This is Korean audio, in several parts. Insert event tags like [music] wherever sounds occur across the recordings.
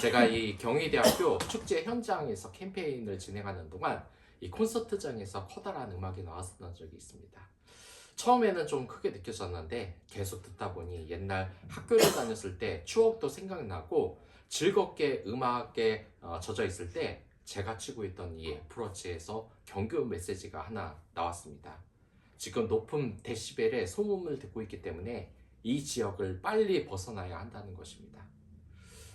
제가 이 경희대학교 축제 현장에서 캠페인을 진행하는 동안 이 콘서트장에서 커다란 음악이 나왔었던 적이 있습니다. 처음에는 좀 크게 느껴졌는데 계속 듣다 보니 옛날 학교를 다녔을 때 추억도 생각나고 즐겁게 음악에 어, 젖어 있을 때 제가 치고 있던 이 애플워치에서 경고 메시지가 하나 나왔습니다. 지금 높은 데시벨의 소음을 듣고 있기 때문에 이 지역을 빨리 벗어나야 한다는 것입니다.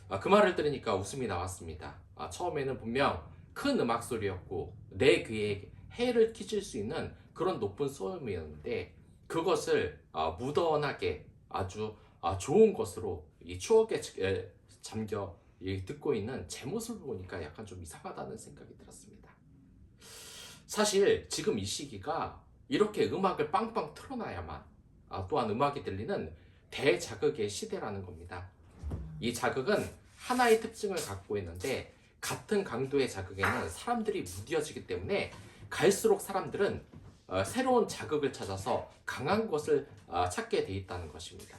아, 그 말을 들으니까 웃음이 나왔습니다. 아, 처음에는 분명 큰 음악 소리였고 내 귀에 해를 끼칠 수 있는 그런 높은 소음이었는데 그것을 아, 무던하게 아주 아, 좋은 것으로 이 추억에 잠겨 이 듣고 있는 제 모습을 보니까 약간 좀 이상하다는 생각이 들었습니다. 사실 지금 이 시기가 이렇게 음악을 빵빵 틀어놔야만 아, 또한 음악이 들리는 대자극의 시대라는 겁니다. 이 자극은 하나의 특징을 갖고 있는데 같은 강도의 자극에는 사람들이 무뎌지기 때문에 갈수록 사람들은 어, 새로운 자극을 찾아서 강한 것을 어, 찾게 돼 있다는 것입니다.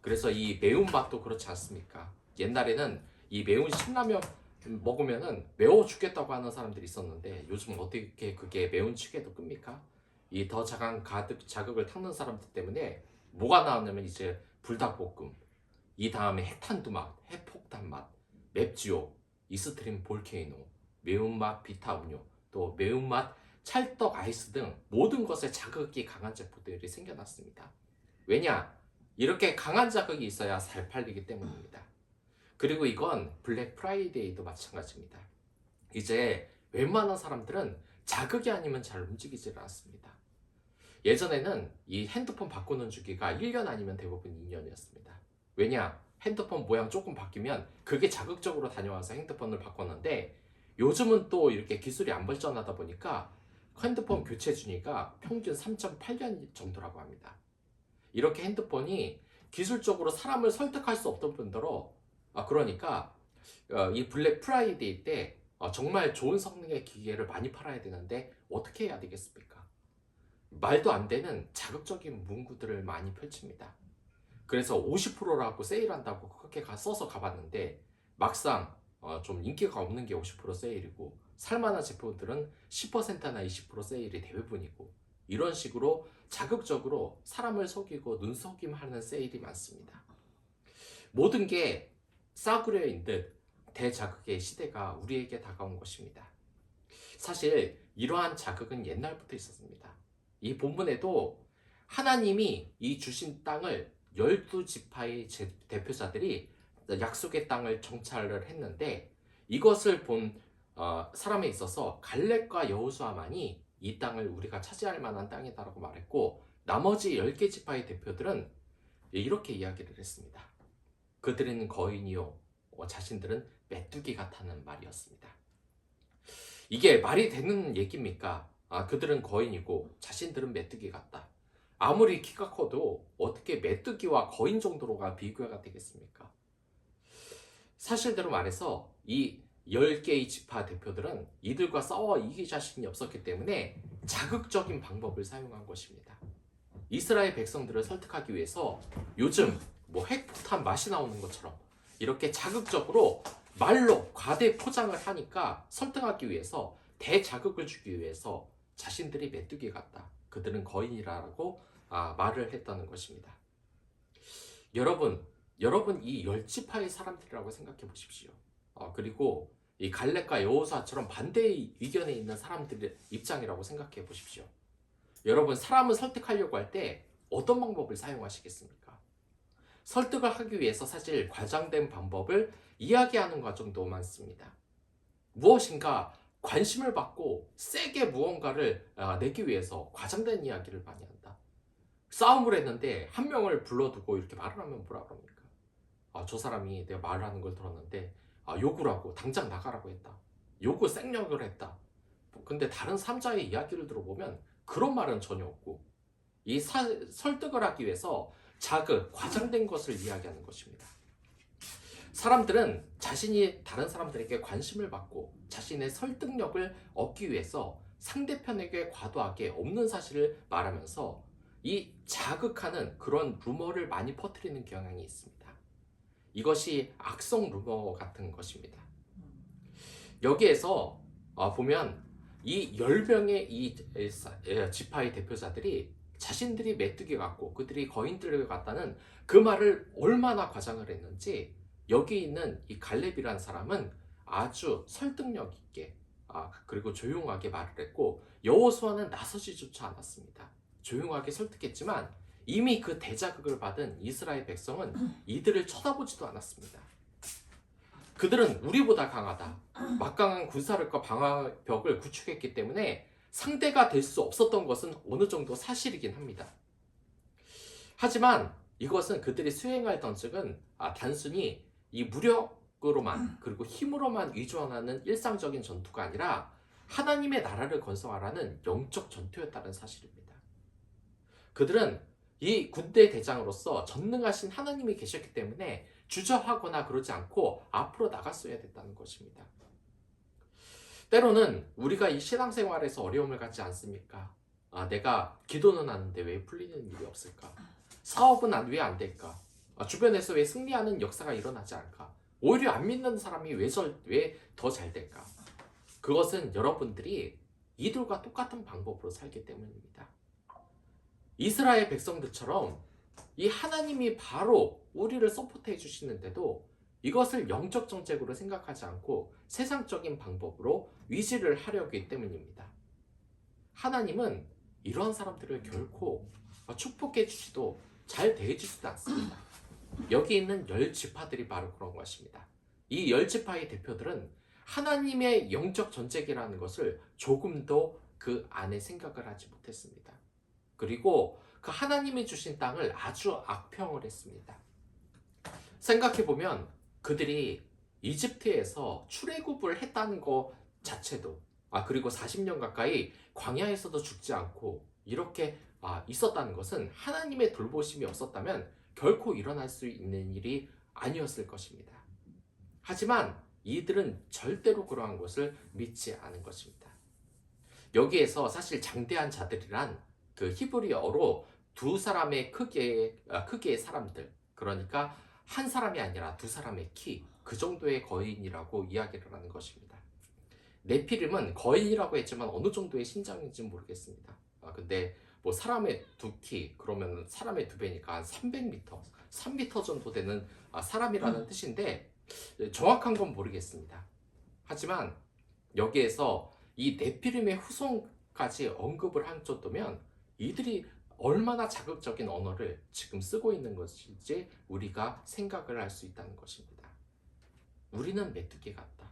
그래서 이 매운맛도 그렇지 않습니까? 옛날에는 이 매운 신라면 먹으면은 매워 죽겠다고 하는 사람들이 있었는데 요즘 어떻게 그게 매운 치게도 끕니까? 이 더 자강 가득 자극을 탔는 사람들 때문에 뭐가 나왔냐면 이제 불닭볶음, 이 다음에 핵탄두 맛, 핵폭탄 맛, 맵지오, 이스트림 볼케이노, 매운맛 비타 음료, 또 매운맛 찰떡 아이스 등 모든 것에 자극이 강한 제품들이 생겨났습니다. 왜냐? 이렇게 강한 자극이 있어야 잘 팔리기 때문입니다. 그리고 이건 블랙 프라이데이도 마찬가지입니다. 이제 웬만한 사람들은 자극이 아니면 잘 움직이질 않습니다. 예전에는 이 핸드폰 바꾸는 주기가 1년 아니면 대부분 2년이었습니다. 왜냐? 핸드폰 모양 조금 바뀌면 그게 자극적으로 다녀와서 핸드폰을 바꿨는데 요즘은 또 이렇게 기술이 안 발전하다 보니까 핸드폰 교체 주기가 평균 3.8년 정도라고 합니다. 이렇게 핸드폰이 기술적으로 사람을 설득할 수 없던 분들어 아 그러니까 어, 이 블랙 프라이데이 때 어, 정말 좋은 성능의 기계를 많이 팔아야 되는데 어떻게 해야 되겠습니까? 말도 안 되는 자극적인 문구들을 많이 펼칩니다. 그래서 50%라고 세일한다고 그렇게 가 써서 가봤는데 막상 어, 좀 인기가 없는 게 50% 세일이고 살만한 제품들은 10%나 20% 세일이 대부분이고 이런 식으로 자극적으로 사람을 속이고 눈속임하는 세일이 많습니다. 모든 게 싸구려인 듯 대자극의 시대가 우리에게 다가온 것입니다. 사실 이러한 자극은 옛날부터 있었습니다. 이 본문에도 하나님이 이 주신 땅을 열두 지파의 제- 대표자들이 약속의 땅을 정찰을 했는데 이것을 본 어, 사람에 있어서 갈렙과 여호수아만이 이 땅을 우리가 차지할 만한 땅이다라고 말했고 나머지 10개 지파의 대표들은 이렇게 이야기를 했습니다. 그들은 거인이요 어, 자신들은 메뚜기 같다는 말이었습니다. 이게 말이 되는 얘기입니까? 아, 그들은 거인이고 자신들은 메뚜기 같다. 아무리 키가 커도 어떻게 메뚜기와 거인 정도로가 비교가 되겠습니까? 사실대로 말해서 이 10개의 지파 대표들은 이들과 싸워 이길 자신이 없었기 때문에 자극적인 방법을 사용한 것입니다. 이스라엘 백성들을 설득하기 위해서 요즘 뭐 핵폭탄 맛이 나오는 것처럼 이렇게 자극적으로 말로 과대 포장을 하니까 설득하기 위해서 대자극을 주기 위해서 자신들이 메뚜기 같다. 그들은 거인이라고 아, 말을 했다는 것입니다. 여러분, 여러분 이 열지파의 사람들이라고 생각해 보십시오. 어, 그리고 이 갈렙과 여호수아처럼 반대의 의견에 있는 사람들의 입장이라고 생각해 보십시오. 여러분 사람을 설득하려고 할 때 어떤 방법을 사용하시겠습니까? 설득을 하기 위해서 사실 과장된 방법을 이야기하는 과정도 많습니다. 무엇인가 관심을 받고 세게 무언가를 아, 내기 위해서 과장된 이야기를 많이 한다. 싸움을 했는데 한 명을 불러두고 이렇게 말을 하면 뭐라 그럽니까? 아, 저 사람이 내가 말을 하는 걸 들었는데 아, 욕을 하고 당장 나가라고 했다. 욕을 생력을 했다. 근데 다른 삼자의 이야기를 들어보면 그런 말은 전혀 없고 이 사- 설득을 하기 위해서 자극, 과장된 것을 이야기하는 것입니다. 사람들은 자신이 다른 사람들에게 관심을 받고 자신의 설득력을 얻기 위해서 상대편에게 과도하게 없는 사실을 말하면서 이 자극하는 그런 루머를 많이 퍼뜨리는 경향이 있습니다. 이것이 악성 루머 같은 것입니다. 여기에서 어, 보면 이 10명의 이 에, 지파의 대표자들이 자신들이 메뚜기 같고 그들이 거인들 같다는 그 말을 얼마나 과장을 했는지 여기 있는 이 갈렙이라는 사람은 아주 설득력 있게 아, 그리고 조용하게 말을 했고 여호수아는 나서지조차 않았습니다. 조용하게 설득했지만 이미 그 대자극을 받은 이스라엘 백성은 이들을 쳐다보지도 않았습니다. 그들은 우리보다 강하다. 막강한 군사력과 방어벽을 구축했기 때문에 상대가 될 수 없었던 것은 어느 정도 사실이긴 합니다. 하지만 이것은 그들이 수행할 전적은 아, 단순히 이 무력으로만 그리고 힘으로만 위조하는 일상적인 전투가 아니라 하나님의 나라를 건설하라는 영적 전투였다는 사실입니다. 그들은 이 군대 대장으로서 전능하신 하나님이 계셨기 때문에 주저하거나 그러지 않고 앞으로 나갔어야 됐다는 것입니다. 때로는 우리가 이 신앙생활에서 어려움을 갖지 않습니까? 아, 내가 기도는 하는데 왜 풀리는 일이 없을까? 사업은 왜 안 될까? 아, 주변에서 왜 승리하는 역사가 일어나지 않을까? 오히려 안 믿는 사람이 왜 더 잘 될까? 그것은 여러분들이 이들과 똑같은 방법으로 살기 때문입니다. 이스라엘 백성들처럼 이 하나님이 바로 우리를 서포트해 주시는데도 이것을 영적 정책으로 생각하지 않고 세상적인 방법으로 위지를 하려고 하기 때문입니다. 하나님은 이런 사람들을 결코 축복해 주시도 잘 대해 주지도 않습니다. 여기 있는 열 지파들이 바로 그런 것입니다. 이 열 지파의 대표들은 하나님의 영적 전쟁이라는 것을 조금도 그 안에 생각을 하지 못했습니다. 그리고 그 하나님이 주신 땅을 아주 악평을 했습니다. 생각해 보면 그들이 이집트에서 출애굽을 했다는 것 자체도 아 그리고 40년 가까이 광야에서도 죽지 않고 이렇게 아, 있었다는 것은 하나님의 돌보심이 없었다면 결코 일어날 수 있는 일이 아니었을 것입니다. 하지만 이들은 절대로 그러한 것을 믿지 않은 것입니다. 여기에서 사실 장대한 자들이란 그 히브리어로 두 사람의 크기의, 아, 크기의 사람들, 그러니까 한 사람이 아니라 두 사람의 키, 그 정도의 거인이라고 이야기를 하는 것입니다. 네피림은 거인이라고 했지만 어느 정도의 신장인지 모르겠습니다. 아, 근데 뭐 사람의 두 키, 그러면 사람의 두 배니까 한 300m, 3m 정도 되는 아, 사람이라는 뜻인데 정확한 건 모르겠습니다. 하지만 여기에서 이 네피림의 후손까지 언급을 한 정도면 이들이 얼마나 자극적인 언어를 지금 쓰고 있는 것인지 우리가 생각을 할 수 있다는 것입니다. 우리는 메뚜기 같다.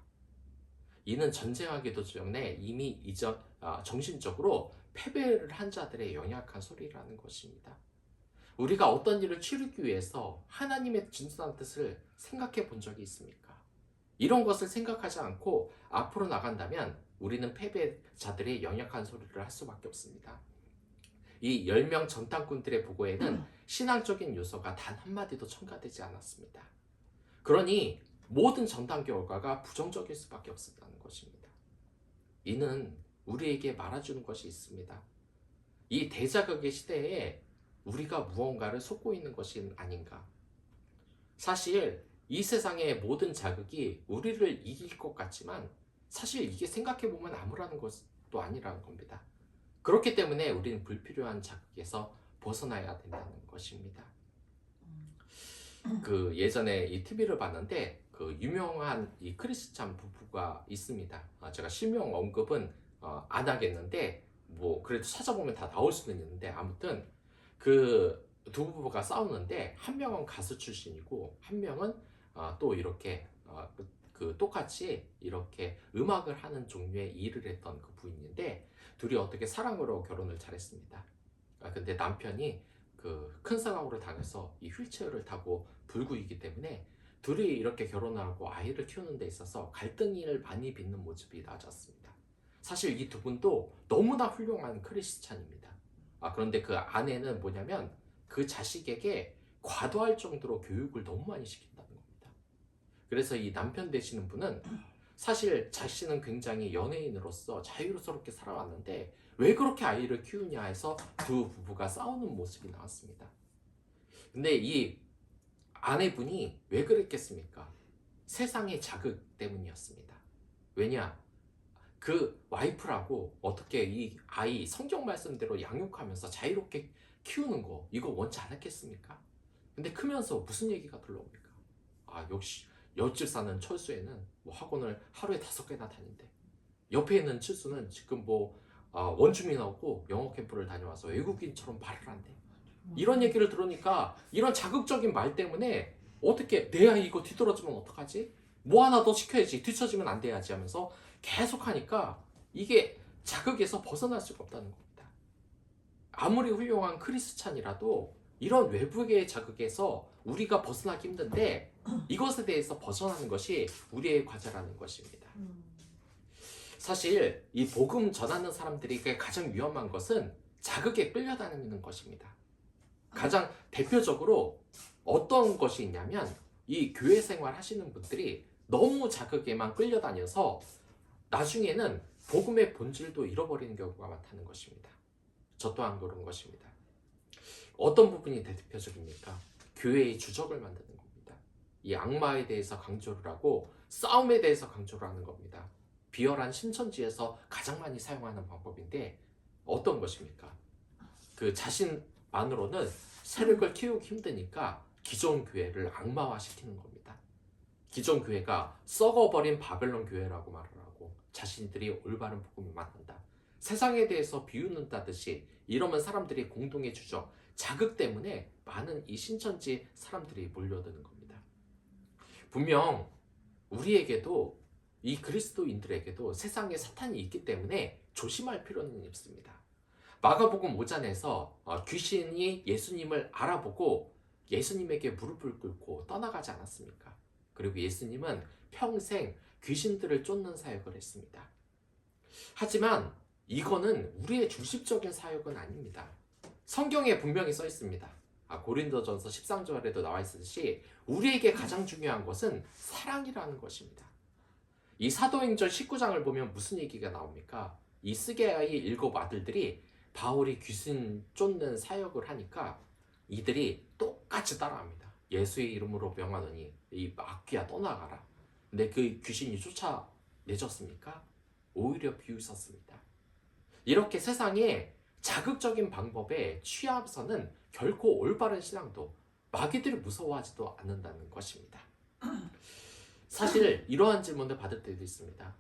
이는 전쟁하기도 전에 이미 이전 아, 정신적으로 패배를 한 자들의 연약한 소리라는 것입니다. 우리가 어떤 일을 치르기 위해서 하나님의 진수한 뜻을 생각해 본 적이 있습니까? 이런 것을 생각하지 않고 앞으로 나간다면 우리는 패배자들의 연약한 소리를 할 수밖에 없습니다. 이 10명 전탄꾼들의 보고에는 신앙적인 요소가 단 한마디도 첨가되지 않았습니다. 그러니 모든 전탄 결과가 부정적일 수밖에 없었다는 것입니다. 이는 우리에게 말해주는 것이 있습니다. 이 대자극의 시대에 우리가 무언가를 쏟고 있는 것이 아닌가. 사실 이 세상의 모든 자극이 우리를 이길 것 같지만 사실 이게 생각해보면 아무라는 것도 아니라는 겁니다. 그렇기 때문에 우리는 불필요한 자극에서 벗어나야 된다는 것입니다. 그 예전에 이 TV를 봤는데 그 유명한 이 크리스찬 부부가 있습니다. 아, 제가 실명 언급은 어, 안 하겠는데 뭐 그래도 찾아보면 다 나올 수는 있는데 아무튼 그 두 부부가 싸우는데 한 명은 가수 출신이고 한 명은 어, 또 이렇게 어, 그, 그 똑같이 이렇게 음악을 하는 종류의 일을 했던 그 부인인데 둘이 어떻게 사랑으로 결혼을 잘했습니다. 아, 근데 남편이 그 큰 사고를 당해서 이 휠체어를 타고 불구이기 때문에 둘이 이렇게 결혼하고 아이를 키우는 데 있어서 갈등을 많이 빚는 모습이 나왔습니다. 사실 이 두 분도 너무나 훌륭한 크리스찬입니다. 아, 그런데 그 아내는 뭐냐면 그 자식에게 과도할 정도로 교육을 너무 많이 시킨다는 겁니다. 그래서 이 남편 되시는 분은 사실 자신은 굉장히 연예인으로서 자유롭게 살아왔는데 왜 그렇게 아이를 키우냐 해서 두 부부가 싸우는 모습이 나왔습니다. 근데 이 아내분이 왜 그랬겠습니까? 세상의 자극 때문이었습니다. 왜냐? 그 와이프라고 어떻게 이 아이 성경 말씀대로 양육하면서 자유롭게 키우는 거 이거 원치 않았겠습니까? 근데 크면서 무슨 얘기가 들러옵니까? 아 역시 옆집 사는 철수에는 뭐 학원을 하루에 다섯 개나 다닌대. 옆에 있는 칠수는 지금 뭐 아, 원주민하고 영어 캠프를 다녀와서 외국인처럼 말을 한대. 이런 얘기를 들으니까 이런 자극적인 말 때문에 어떻게 내 아이 이거 뒤떨어지면 어떡하지? 뭐 하나 더 시켜야지 뒤처지면 안 돼야지 하면서 계속 하니까 이게 자극에서 벗어날 수가 없다는 겁니다. 아무리 훌륭한 크리스찬이라도 이런 외부의 자극에서 우리가 벗어나기 힘든데 이것에 대해서 벗어나는 것이 우리의 과제라는 것입니다. 음. 사실 이 복음 전하는 사람들에게 가장 위험한 것은 자극에 끌려다니는 것입니다. 가장 대표적으로 어떤 것이 있냐면 이 교회 생활 하시는 분들이 너무 자극에만 끌려다녀서 나중에는 복음의 본질도 잃어버리는 경우가 많다는 것입니다. 저 또한 그런 것입니다. 어떤 부분이 대표적입니까? 교회의 주적을 만드는. 이 악마에 대해서 강조를 하고 싸움에 대해서 강조를 하는 겁니다. 비열한 신천지에서 가장 많이 사용하는 방법인데 어떤 것입니까? 그 자신만으로는 세력을 키우기 힘드니까 기존 교회를 악마화 시키는 겁니다. 기존 교회가 썩어버린 바벨론 교회라고 말을 하고 자신들이 올바른 복음을 만든다. 세상에 대해서 비웃는다듯이 이러면 사람들이 공동의 주적, 자극 때문에 많은 이 신천지 사람들이 몰려드는 겁니다. 분명 우리에게도 이 그리스도인들에게도 세상에 사탄이 있기 때문에 조심할 필요는 있습니다. 마가복음 5장에서 어, 귀신이 예수님을 알아보고 예수님에게 무릎을 꿇고 떠나가지 않았습니까? 그리고 예수님은 평생 귀신들을 쫓는 사역을 했습니다. 하지만 이거는 우리의 중심적인 사역은 아닙니다. 성경에 분명히 써 있습니다. 아, 고린도전서 13절에도 나와 있듯이 우리에게 가장 중요한 것은 사랑이라는 것입니다. 이 사도행전 19장을 보면 무슨 얘기가 나옵니까? 이 스게아의 일곱 아들들이 바울이 귀신 쫓는 사역을 하니까 이들이 똑같이 따라합니다. 예수의 이름으로 명하노니 이 마귀야 떠나가라. 근데 그 귀신이 쫓아내졌습니까? 오히려 비웃었습니다. 이렇게 세상에 자극적인 방법에 취하서는 결코 올바른 신앙도 마귀들이 무서워하지도 않는다는 것입니다. 사실 이러한 질문을 받을 때도 있습니다.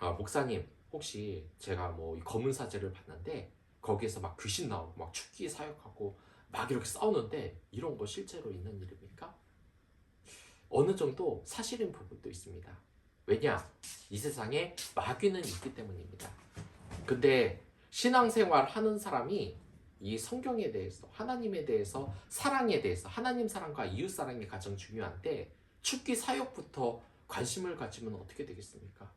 아, 목사님, 혹시 제가 뭐이 검은 사제를 봤는데 거기에서 막 귀신 나오고 막 축기 사역하고 막 이렇게 싸우는데 이런 거 실제로 있는 일입니까? 어느 정도 사실인 부분도 있습니다. 왜냐? 이 세상에 마귀는 있기 때문입니다. 근데 신앙생활 하는 사람이 이 성경에 대해서 하나님에 대해서 사랑에 대해서 하나님 사랑과 이웃 사랑이 가장 중요한데 축기 사역부터 관심을 가지면 어떻게 되겠습니까?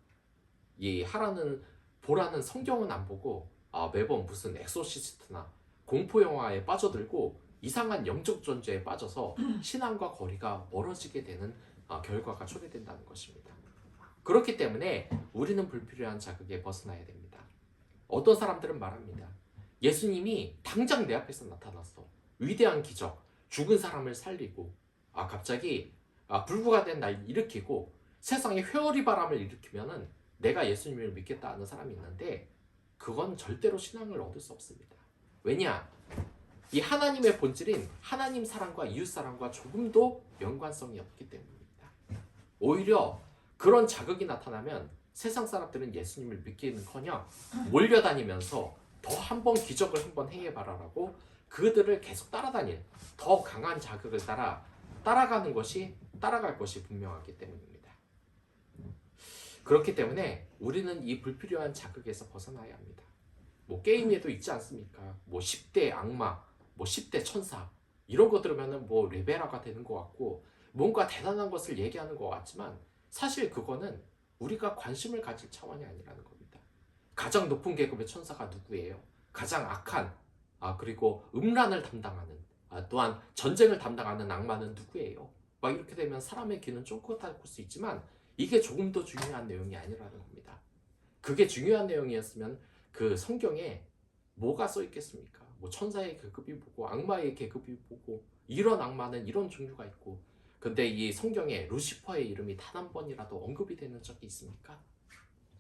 이 하라는 보라는 성경은 안 보고 아, 매번 무슨 엑소시스트나 공포 영화에 빠져들고 이상한 영적 존재에 빠져서 신앙과 거리가 멀어지게 되는 아, 결과가 초래된다는 것입니다. 그렇기 때문에 우리는 불필요한 자극에 벗어나야 됩니다. 어떤 사람들은 말합니다. 예수님이 당장 내 앞에서 나타났어. 위대한 기적, 죽은 사람을 살리고, 아, 갑자기 아, 불구가 된 날 일으키고 세상에 회오리 바람을 일으키면은 내가 예수님을 믿겠다 하는 사람이 있는데 그건 절대로 신앙을 얻을 수 없습니다. 왜냐? 이 하나님의 본질인 하나님 사랑과 이웃 사랑과 조금도 연관성이 없기 때문입니다. 오히려 그런 자극이 나타나면 세상 사람들은 예수님을 믿기는커녕 몰려다니면서 더 한 번 기적을 한 번 행해봐라라고 그들을 계속 따라다닐 더 강한 자극을 따라 따라가는 것이 따라갈 것이 분명하기 때문입니다. 그렇기 때문에 우리는 이 불필요한 자극에서 벗어나야 합니다. 뭐 게임에도 있지 않습니까? 뭐 10대 악마, 뭐 10대 천사 이런 거 들으면은 뭐 레베라가 되는 것 같고 뭔가 대단한 것을 얘기하는 것 같지만 사실 그거는 우리가 관심을 가질 차원이 아니라는 겁니다. 가장 높은 계급의 천사가 누구예요? 가장 악한 아 그리고 음란을 담당하는 아, 또한 전쟁을 담당하는 악마는 누구예요? 막 이렇게 되면 사람의 귀는 쫑긋할 수 있지만 이게 조금 더 중요한 내용이 아니라는 겁니다. 그게 중요한 내용이었으면 그 성경에 뭐가 써 있겠습니까? 뭐 천사의 계급이 보고 악마의 계급이 보고 이런 악마는 이런 종류가 있고 근데 이 성경에 루시퍼의 이름이 단 한 번이라도 언급이 되는 적이 있습니까?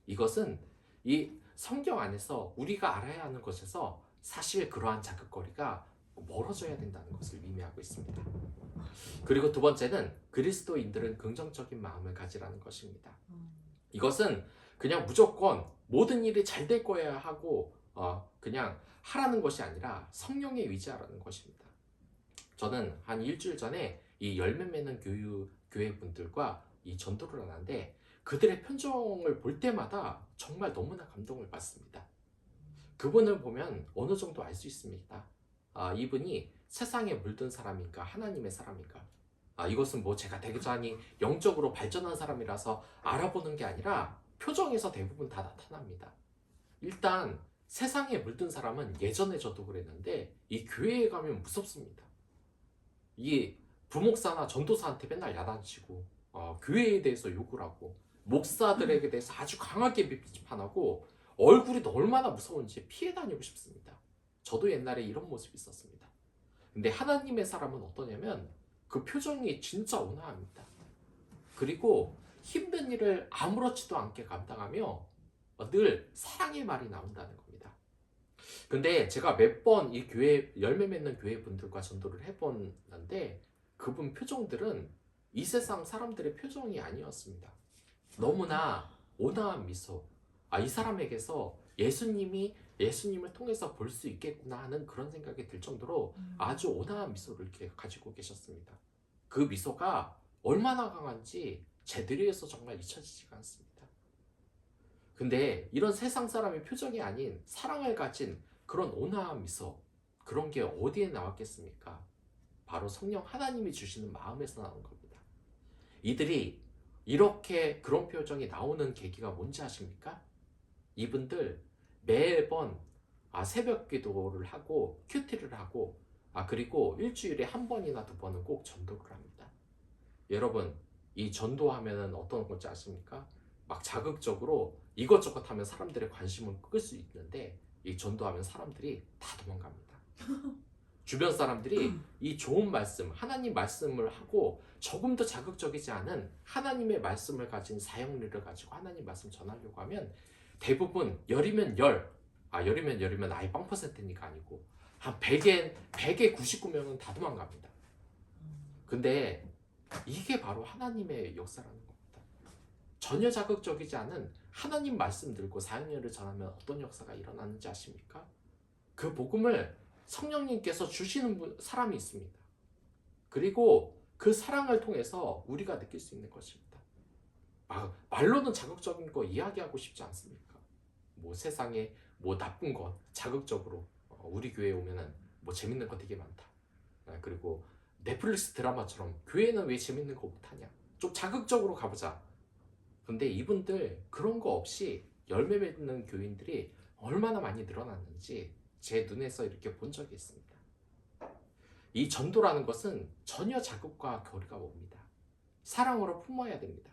이것은 이 성경 안에서 우리가 알아야 하는 것에서 사실 그러한 자극거리가 멀어져야 된다는 것을 의미하고 있습니다. 그리고 두 번째는 그리스도인들은 긍정적인 마음을 가지라는 것입니다. 이것은 그냥 무조건 모든 일이 잘 될 거야 하고 어, 그냥 하라는 것이 아니라 성령에 의지하라는 것입니다. 저는 한 일주일 전에 이 열매 맺는 교유, 교회 분들과 이 전도를 하는데 그들의 편정을 볼 때마다 정말 너무나 감동을 받습니다. 그분을 보면 어느 정도 알 수 있습니다. 아, 이분이 세상에 물든 사람인가 하나님의 사람인가 아, 이것은 뭐 제가 대단히 영적으로 발전한 사람이라서 알아보는 게 아니라 표정에서 대부분 다 나타납니다. 일단 세상에 물든 사람은 예전에 저도 그랬는데 이 교회에 가면 무섭습니다. 이 부목사나 전도사한테 맨날 야단치고 어, 교회에 대해서 욕을 하고 목사들에게 대해서 아주 강하게 비판하고 얼굴이 얼마나 무서운지 피해 다니고 싶습니다. 저도 옛날에 이런 모습이 있었습니다. 근데 하나님의 사람은 어떠냐면 그 표정이 진짜 온화합니다. 그리고 힘든 일을 아무렇지도 않게 감당하며 늘 사랑의 말이 나온다는 겁니다. 근데 제가 몇 번 이 교회 열매 맺는 교회 분들과 전도를 해봤는데 그분 표정들은 이 세상 사람들의 표정이 아니었습니다. 너무나 온화한 미소. 아, 이 사람에게서 예수님이 예수님을 통해서 볼 수 있겠구나 하는 그런 생각이 들 정도로 아주 온화한 미소를 이렇게 가지고 계셨습니다. 그 미소가 얼마나 강한지 제들이에서 정말 잊혀지지가 않습니다. 근데 이런 세상 사람의 표정이 아닌 사랑을 가진 그런 온화한 미소, 그런 게 어디에 나왔겠습니까? 바로 성령 하나님이 주시는 마음에서 나온 겁니다. 이들이 이렇게 그런 표정이 나오는 계기가 뭔지 아십니까? 이분들 매번 아, 새벽 기도를 하고 큐티를 하고 아 그리고 일주일에 한 번이나 두 번은 꼭 전도를 합니다. 여러분 이 전도하면은 어떤 건지 아십니까? 막 자극적으로 이것저것 하면 사람들의 관심을 끌 수 있는데 이 전도하면 사람들이 다 도망갑니다. [laughs] 주변 사람들이 이 좋은 말씀, 하나님 말씀을 하고 조금 더 자극적이지 않은 하나님의 말씀을 가진 사형리를 가지고 하나님 말씀 전하려고 하면 대부분 열이면 열, 아 열이면 열이면 아예 빵 퍼센트니까 아니고 한 100에 100에 99명은 다 도망갑니다. 근데 이게 바로 하나님의 역사라는 겁니다. 전혀 자극적이지 않은 하나님 말씀 들고 사형리를 전하면 어떤 역사가 일어나는지 아십니까? 그 복음을 성령님께서 주시는 분- 사람이 있습니다. 그리고 그 사랑을 통해서 우리가 느낄 수 있는 것입니다. 아, 말로는 자극적인 거 이야기하고 싶지 않습니까? 뭐 세상에 뭐 나쁜 것 자극적으로 어, 우리 교회에 오면은 뭐 재밌는 거 되게 많다. 아, 그리고 넷플릭스 드라마처럼 교회는 왜 재밌는 거 못하냐? 좀 자극적으로 가보자. 근데 이분들 그런 거 없이 열매 맺는 교인들이 얼마나 많이 늘어났는지 제 눈에서 이렇게 본 적이 있습니다. 이 전도라는 것은 전혀 자극과 거리가 멉니다. 사랑으로 품어야 됩니다.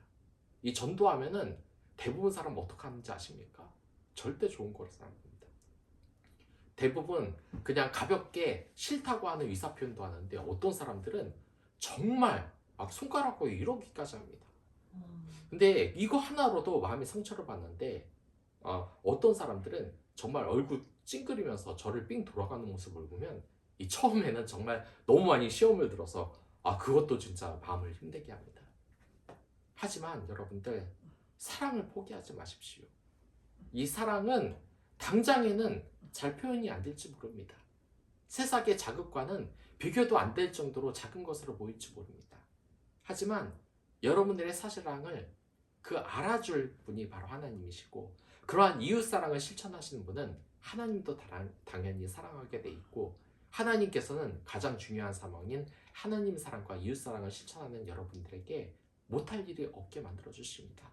이 전도하면은 대부분 사람 어떻게 하는지 아십니까? 절대 좋은 거를 사는 겁니다. 대부분 그냥 가볍게 싫다고 하는 의사 표현도 하는데 어떤 사람들은 정말 막 손가락으로 이러기까지 합니다. 근데 이거 하나로도 마음의 상처를 받는데 어, 어떤 사람들은 정말 얼굴 찡그리면서 저를 삥 돌아가는 모습을 보면 이 처음에는 정말 너무 많이 시험을 들어서 아 그것도 진짜 마음을 힘들게 합니다. 하지만 여러분들 사랑을 포기하지 마십시오. 이 사랑은 당장에는 잘 표현이 안 될지 모릅니다. 세상의 자극과는 비교도 안 될 정도로 작은 것으로 보일지 모릅니다. 하지만 여러분들의 사랑을 그 알아줄 분이 바로 하나님이시고 그러한 이웃 사랑을 실천하시는 분은 하나님도 당- 당연히 사랑하게 돼 있고 하나님께서는 가장 중요한 사망인 하나님 사랑과 이웃 사랑을 실천하는 여러분들에게 못할 일이 없게 만들어 주십니다.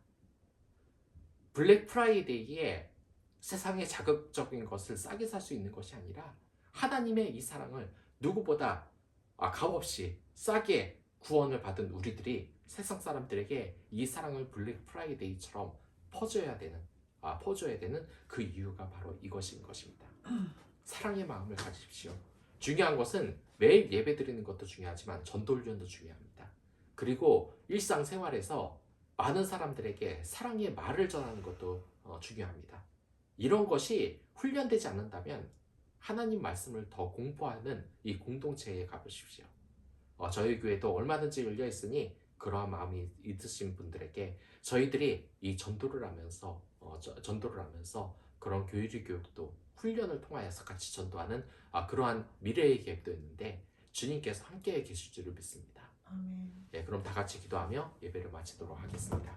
블랙 프라이데이에 세상의 자극적인 것을 싸게 살 수 있는 것이 아니라 하나님의 이 사랑을 누구보다 아, 값없이 싸게 구원을 받은 우리들이 세상 사람들에게 이 사랑을 블랙 프라이데이처럼 퍼줘야 되는 아, 퍼줘야 되는 그 이유가 바로 이것인 것입니다. 사랑의 마음을 가지십시오. 중요한 것은 매일 예배 드리는 것도 중요하지만 전도 훈련도 중요합니다. 그리고 일상생활에서 많은 사람들에게 사랑의 말을 전하는 것도 어, 중요합니다. 이런 것이 훈련되지 않는다면 하나님 말씀을 더 공부하는 이 공동체에 가보십시오. 어, 저희 교회도 얼마든지 열려 있으니 그러한 마음이 있으신 분들에게 저희들이 이 전도를 하면서 어, 저- 전도를 하면서 그런 교육의 교육도 훈련을 통하여서 같이 전도하는 아, 그러한 미래의 계획도 있는데 주님께서 함께 계실 줄을 믿습니다. 아멘. 예, 그럼 다 같이 기도하며 예배를 마치도록 하겠습니다.